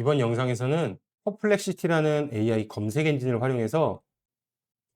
이번 영상에서는 퍼플렉시티라는 AI 검색 엔진을 활용해서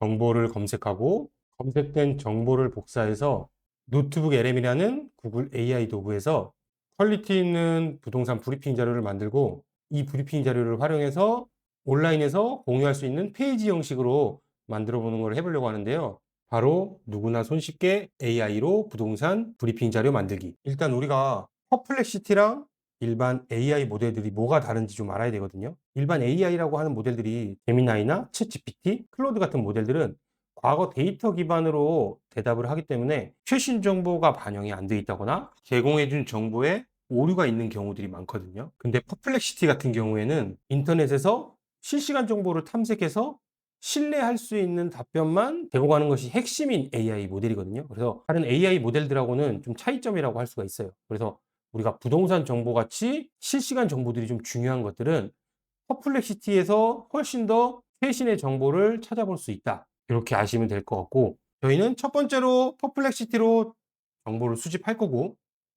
정보를 검색하고 검색된 정보를 복사해서 노트북 LM이라는 구글 AI 도구에서 퀄리티 있는 부동산 브리핑 자료를 만들고 이 브리핑 자료를 활용해서 온라인에서 공유할 수 있는 페이지 형식으로 만들어 보는 걸 해보려고 하는데요. 바로 누구나 손쉽게 AI로 부동산 브리핑 자료 만들기. 일단 우리가 퍼플렉시티랑 일반 AI 모델들이 뭐가 다른지 좀 알아야 되거든요. 일반 AI라고 하는 모델들이 제미나이나 챗GPT, 클로드 같은 모델들은 과거 데이터 기반으로 대답을 하기 때문에 최신 정보가 반영이 안 돼 있다거나 제공해준 정보에 오류가 있는 경우들이 많거든요. 근데 퍼플렉시티 같은 경우에는 인터넷에서 실시간 정보를 탐색해서 신뢰할 수 있는 답변만 제공하는 것이 핵심인 AI 모델이거든요. 그래서 다른 AI 모델들하고는 좀 차이점이라고 할 수가 있어요. 그래서 우리가 부동산 정보 같이 실시간 정보들이 좀 중요한 것들은 퍼플렉시티에서 훨씬 더 최신의 정보를 찾아볼 수 있다. 이렇게 아시면 될 것 같고 저희는 첫 번째로 퍼플렉시티로 정보를 수집할 거고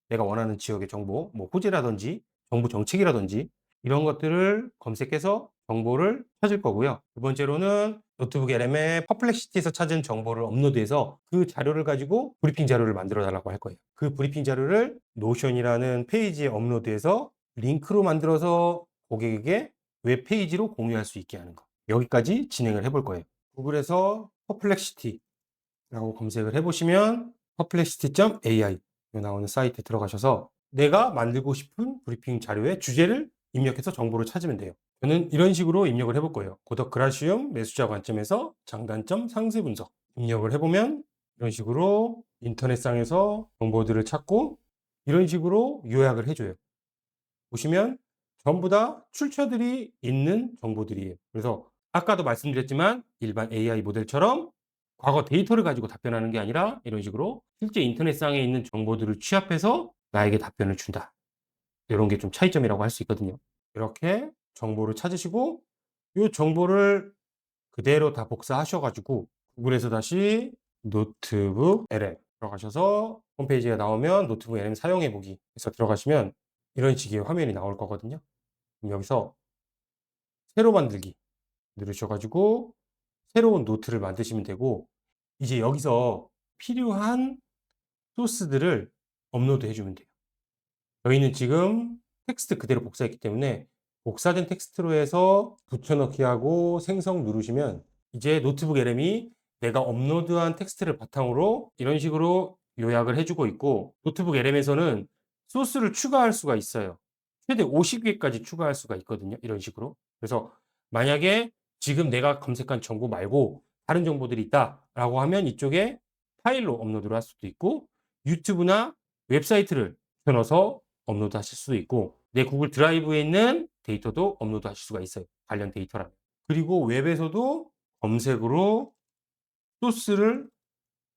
내가 원하는 지역의 정보, 뭐 호재라든지 정부 정책이라든지 이런 것들을 검색해서 정보를 찾을 거고요. 두 번째로는 노트북 LM에 퍼플렉시티에서 찾은 정보를 업로드해서 그 자료를 가지고 브리핑 자료를 만들어 달라고 할 거예요. 그 브리핑 자료를 노션이라는 페이지에 업로드해서 링크로 만들어서 고객에게 웹페이지로 공유할 수 있게 하는 거. 여기까지 진행을 해볼 거예요. 구글에서 퍼플렉시티라고 검색을 해보시면 perplexity.ai 나오는 사이트에 들어가셔서 내가 만들고 싶은 브리핑 자료의 주제를 입력해서 정보를 찾으면 돼요. 저는 이런 식으로 입력을 해볼 거예요. 고덕 그라시움 매수자 관점에서 장단점 상세 분석 입력을 해보면 이런 식으로 인터넷상에서 정보들을 찾고 이런 식으로 요약을 해줘요. 보시면 전부 다 출처들이 있는 정보들이에요. 그래서 아까도 말씀드렸지만 일반 AI 모델처럼 과거 데이터를 가지고 답변하는 게 아니라 이런 식으로 실제 인터넷상에 있는 정보들을 취합해서 나에게 답변을 준다. 이런 게 좀 차이점이라고 할 수 있거든요. 이렇게 정보를 찾으시고 이 정보를 그대로 다 복사하셔가지고 구글에서 다시 노트북 LM 들어가셔서 홈페이지가 나오면 노트북 LM 사용해보기 해서 들어가시면 이런 식의 화면이 나올 거거든요. 여기서 새로 만들기 누르셔가지고 새로운 노트를 만드시면 되고 이제 여기서 필요한 소스들을 업로드 해주면 돼요. 저희는 지금 텍스트 그대로 복사했기 때문에 복사된 텍스트로 해서 붙여넣기 하고 생성 누르시면 이제 노트북 LM이 내가 업로드한 텍스트를 바탕으로 이런 식으로 요약을 해주고 있고 노트북 LM에서는 소스를 추가할 수가 있어요. 최대 50개까지 추가할 수가 있거든요. 이런 식으로. 그래서 만약에 지금 내가 검색한 정보 말고 다른 정보들이 있다라고 하면 이쪽에 파일로 업로드를 할 수도 있고 유튜브나 웹사이트를 펴넣어서 업로드 하실 수도 있고 내 구글 드라이브에 있는 데이터도 업로드 하실 수가 있어요. 관련 데이터라면. 그리고 웹에서도 검색으로 소스를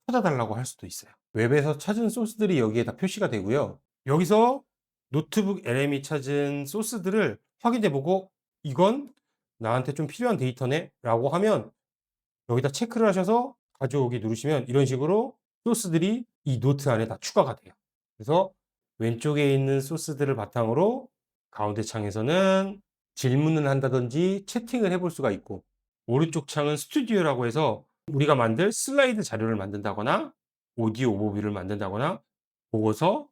찾아달라고 할 수도 있어요. 웹에서 찾은 소스들이 여기에 다 표시가 되고요. 여기서 노트북 LM이 찾은 소스들을 확인해 보고 이건 나한테 좀 필요한 데이터네 라고 하면 여기다 체크를 하셔서 가져오기 누르시면 이런 식으로 소스들이 이 노트 안에 다 추가가 돼요. 그래서 왼쪽에 있는 소스들을 바탕으로 가운데 창에서는 질문을 한다든지 채팅을 해볼 수가 있고 오른쪽 창은 스튜디오라고 해서 우리가 만들 슬라이드 자료를 만든다거나 오디오 오버뷰를 만든다거나 보고서,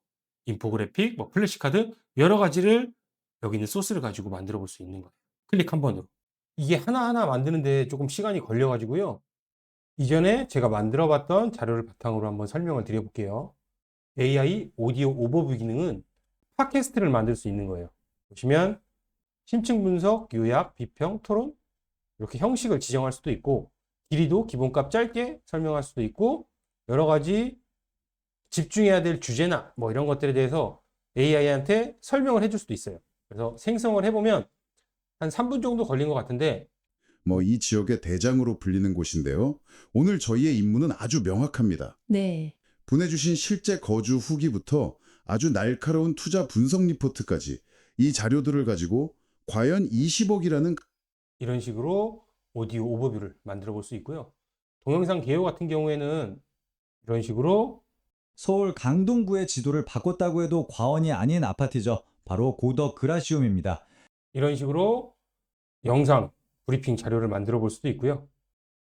인포그래픽, 뭐 플래시카드 여러 가지를 여기 있는 소스를 가지고 만들어 볼 수 있는 거예요. 클릭 한 번으로. 이게 하나하나 만드는데 조금 시간이 걸려 가지고요. 이전에 제가 만들어 봤던 자료를 바탕으로 한번 설명을 드려 볼게요. AI 오디오 오버뷰 기능은 팟캐스트를 만들 수 있는 거예요. 보시면 심층 분석, 요약, 비평, 토론 이렇게 형식을 지정할 수도 있고 길이도 기본값 짧게 설명할 수도 있고 여러 가지 집중해야 될 주제나 뭐 이런 것들에 대해서 AI한테 설명을 해줄 수도 있어요. 그래서 생성을 해보면 한 3분 정도 걸린 것 같은데 뭐 이 지역의 대장으로 불리는 곳인데요. 오늘 저희의 임무는 아주 명확합니다. 네. 보내주신 실제 거주 후기부터 아주 날카로운 투자 분석 리포트까지 이 자료들을 가지고 과연 20억이라는 이런 식으로 오디오 오버뷰를 만들어 볼 수 있고요. 동영상 개요 같은 경우에는 이런 식으로 서울 강동구의 지도를 바꿨다고 해도 과언이 아닌 아파트죠. 바로 고덕 그라시움입니다. 이런 식으로 영상 브리핑 자료를 만들어 볼 수도 있고요.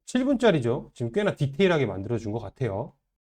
7분짜리죠. 지금 꽤나 디테일하게 만들어 준 것 같아요.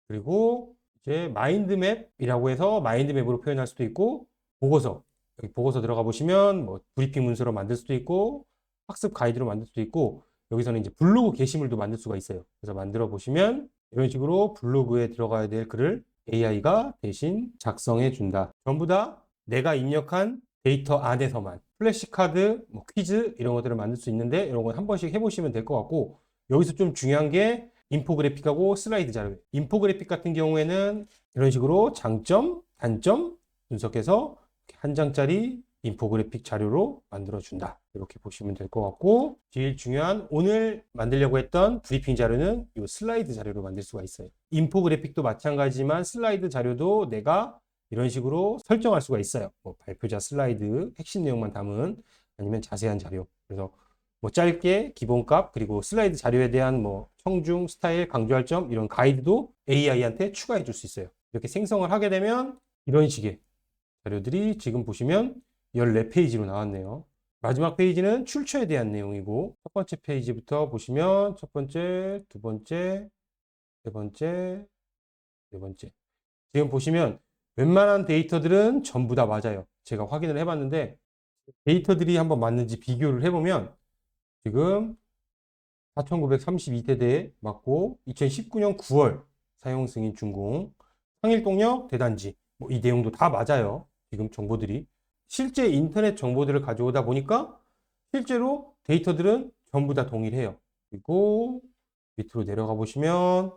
그리고 이제 마인드맵이라고 해서 마인드맵으로 표현할 수도 있고 보고서 여기 보고서 들어가 보시면 뭐 브리핑 문서로 만들 수도 있고 학습 가이드로 만들 수도 있고 여기서는 이제 블로그 게시물도 만들 수가 있어요. 그래서 만들어 보시면 이런 식으로 블로그에 들어가야 될 글을 AI가 대신 작성해 준다. 전부 다 내가 입력한 데이터 안에서만 플래시카드, 뭐 퀴즈 이런 것들을 만들 수 있는데 이런 건 한 번씩 해보시면 될 것 같고 여기서 좀 중요한 게 인포그래픽하고 슬라이드 자료. 인포그래픽 같은 경우에는 이런 식으로 장점, 단점 분석해서 한 장짜리 인포그래픽 자료로 만들어준다. 이렇게 보시면 될 것 같고 제일 중요한 오늘 만들려고 했던 브리핑 자료는 이 슬라이드 자료로 만들 수가 있어요. 인포그래픽도 마찬가지지만 슬라이드 자료도 내가 이런 식으로 설정할 수가 있어요. 뭐 발표자 슬라이드, 핵심 내용만 담은 아니면 자세한 자료. 그래서 뭐 짧게 기본값 그리고 슬라이드 자료에 대한 뭐 청중, 스타일, 강조할 점 이런 가이드도 AI한테 추가해 줄 수 있어요. 이렇게 생성을 하게 되면 이런 식의 자료들이 지금 보시면 14페이지로 나왔네요. 마지막 페이지는 출처에 대한 내용이고 첫 번째 페이지부터 보시면 첫 번째, 두 번째, 세 번째, 네 번째. 지금 보시면 웬만한 데이터들은 전부 다 맞아요. 제가 확인을 해봤는데 데이터들이 한번 맞는지 비교를 해보면 지금 4932세대에 맞고 2019년 9월 사용 승인 준공 상일 동력 대단지 뭐 이 내용도 다 맞아요. 지금 정보들이 실제 인터넷 정보들을 가져오다 보니까 실제로 데이터들은 전부 다 동일해요. 그리고 밑으로 내려가 보시면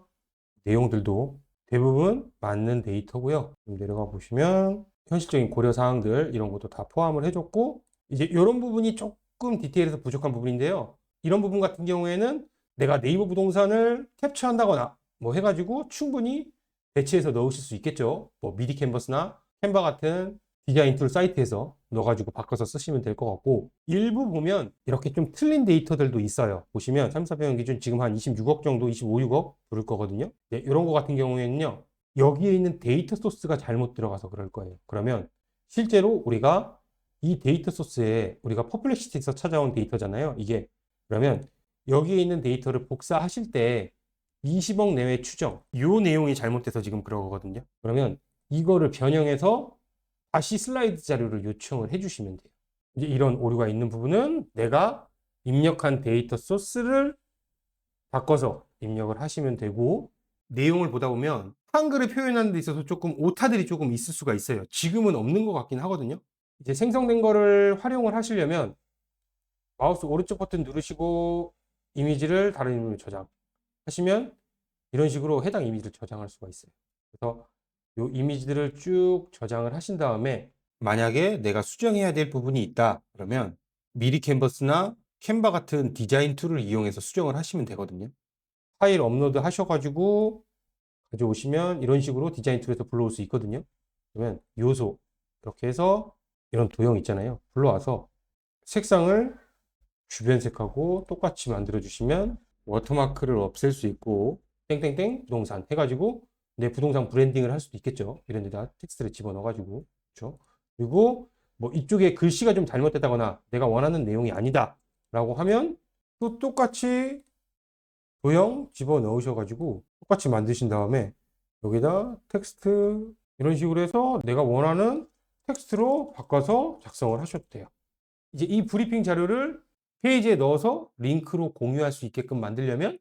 내용들도 대부분 맞는 데이터고요. 좀 내려가 보시면 현실적인 고려 사항들 이런 것도 다 포함을 해줬고 이제 이런 부분이 조금 디테일해서 부족한 부분인데요. 이런 부분 같은 경우에는 내가 네이버 부동산을 캡처한다거나 뭐 해가지고 충분히 배치해서 넣으실 수 있겠죠. 뭐 미디 캔버스나 캔바 같은 디자인 툴 사이트에서 넣어가지고 바꿔서 쓰시면 될 것 같고 일부 보면 이렇게 좀 틀린 데이터들도 있어요. 보시면 3, 4병원 기준 지금 한 26억 정도, 25, 6억 부를 거거든요. 네, 이런 거 같은 경우에는요. 여기에 있는 데이터 소스가 잘못 들어가서 그럴 거예요. 그러면 실제로 우리가 이 데이터 소스에 우리가 퍼플렉시티에서 찾아온 데이터잖아요. 이게 그러면 여기에 있는 데이터를 복사하실 때 20억 내외 추정 이 내용이 잘못돼서 지금 그러거든요. 그러면 이거를 변형해서 다시 슬라이드 자료를 요청을 해주시면 돼요. 이제 이런 오류가 있는 부분은 내가 입력한 데이터 소스를 바꿔서 입력을 하시면 되고 내용을 보다 보면 한글을 표현하는 데 있어서 조금 오타들이 조금 있을 수가 있어요. 지금은 없는 것 같긴 하거든요. 이제 생성된 거를 활용을 하시려면 마우스 오른쪽 버튼 누르시고 이미지를 다른 이미지로 저장하시면 이런 식으로 해당 이미지를 저장할 수가 있어요. 그래서 이 이미지들을 쭉 저장을 하신 다음에 만약에 내가 수정해야 될 부분이 있다 그러면 미리 캔버스나 캔바 같은 디자인 툴을 이용해서 수정을 하시면 되거든요. 파일 업로드 하셔가지고 가져오시면 이런 식으로 디자인 툴에서 불러올 수 있거든요. 그러면 요소 이렇게 해서 이런 도형 있잖아요. 불러와서 색상을 주변색하고 똑같이 만들어 주시면 워터마크를 없앨 수 있고 땡땡땡 부동산 해가지고 내 부동산 브랜딩을 할 수도 있겠죠. 이런 데다 텍스트를 집어넣어 가지고 그렇죠. 그리고 뭐 이쪽에 글씨가 좀 잘못됐다거나 내가 원하는 내용이 아니다 라고 하면 또 똑같이 도형 집어 넣으셔 가지고 똑같이 만드신 다음에 여기다 텍스트 이런 식으로 해서 내가 원하는 텍스트로 바꿔서 작성을 하셔도 돼요. 이제 이 브리핑 자료를 페이지에 넣어서 링크로 공유할 수 있게끔 만들려면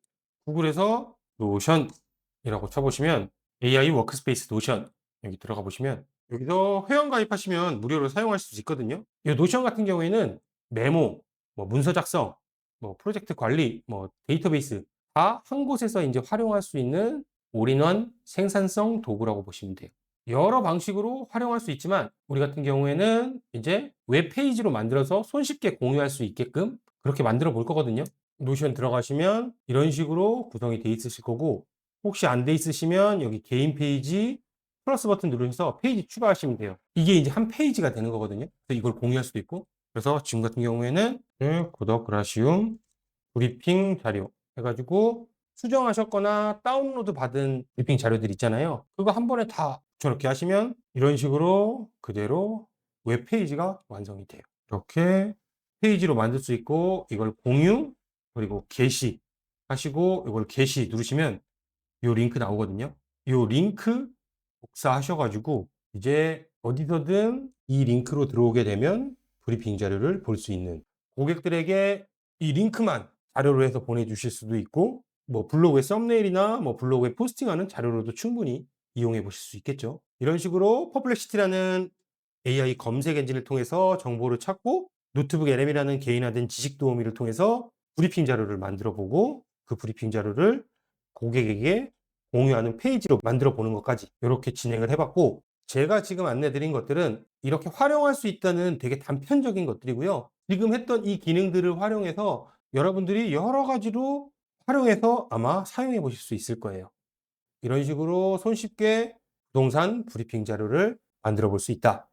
구글에서 노션이라고 쳐보시면 AI 워크스페이스 노션 여기 들어가 보시면 여기서 회원 가입하시면 무료로 사용하실 수 있거든요. 이 노션 같은 경우에는 메모, 뭐 문서 작성, 뭐 프로젝트 관리, 뭐 데이터베이스 다 한 곳에서 이제 활용할 수 있는 올인원 생산성 도구라고 보시면 돼요. 여러 방식으로 활용할 수 있지만 우리 같은 경우에는 이제 웹페이지로 만들어서 손쉽게 공유할 수 있게끔 그렇게 만들어 볼 거거든요. 노션 들어가시면 이런 식으로 구성이 돼 있으실 거고 혹시 안 돼 있으시면 여기 개인 페이지 플러스 버튼 누르셔서 페이지 추가하시면 돼요. 이게 이제 한 페이지가 되는 거거든요. 그래서 이걸 공유할 수도 있고 그래서 지금 같은 경우에는 네, 구독 그라시움 브리핑 자료 해가지고 수정하셨거나 다운로드 받은 브리핑 자료들 있잖아요. 그거 한 번에 다 저렇게 하시면 이런 식으로 그대로 웹페이지가 완성이 돼요. 이렇게 페이지로 만들 수 있고 이걸 공유 그리고 게시 하시고 이걸 게시 누르시면 요 링크 나오거든요. 요 링크 복사하셔가지고 이제 어디서든 이 링크로 들어오게 되면 브리핑 자료를 볼 수 있는 고객들에게 이 링크만 자료로 해서 보내주실 수도 있고 뭐 블로그의 썸네일이나 뭐 블로그에 포스팅하는 자료로도 충분히 이용해 보실 수 있겠죠. 이런 식으로 퍼플렉시티라는 AI 검색 엔진을 통해서 정보를 찾고 노트북 LM이라는 개인화된 지식 도우미를 통해서 브리핑 자료를 만들어 보고 그 브리핑 자료를 고객에게 공유하는 페이지로 만들어 보는 것까지 이렇게 진행을 해봤고 제가 지금 안내 드린 것들은 이렇게 활용할 수 있다는 되게 단편적인 것들이고요. 지금 했던 이 기능들을 활용해서 여러분들이 여러 가지로 활용해서 아마 사용해 보실 수 있을 거예요. 이런 식으로 손쉽게 부동산 브리핑 자료를 만들어 볼 수 있다.